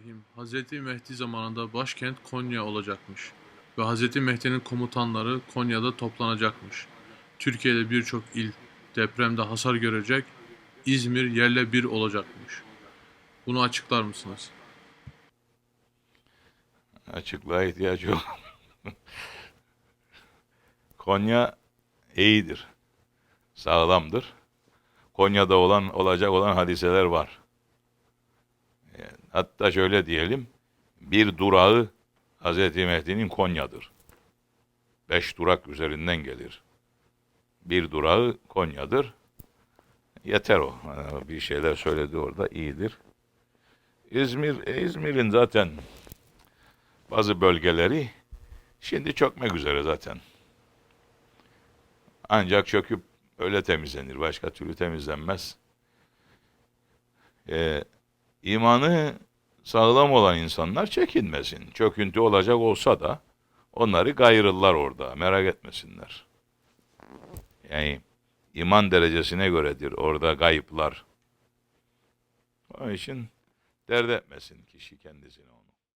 Bismillahirrahmanirrahim. Hazreti Mehdi zamanında başkent Konya olacakmış. Ve Hazreti Mehdi'nin komutanları Konya'da toplanacakmış. Türkiye'de birçok il depremde hasar görecek, İzmir yerle bir olacakmış. Bunu açıklar mısınız? Açıklığa ihtiyacı yok. Konya iyidir. Sağlamdır. Konya'da olan olacak olan hadiseler var. Hatta şöyle diyelim. Bir durağı Hz. Mehdi'nin Konya'dır. Beş durak üzerinden gelir. Bir durağı Konya'dır. Yeter o. Bir şeyler söyledi orada iyidir. İzmir, e, İzmir'in zaten bazı bölgeleri şimdi çökmek üzere zaten. Ancak çöküp öyle temizlenir. Başka türlü temizlenmez. Ee, imanı sağlam olan insanlar çekinmesin. Çöküntü olacak olsa da onları gayrıllar orada. Merak etmesinler. Yani iman derecesine göredir orada gayıplar. Onun için dert etmesin kişi kendisine onu.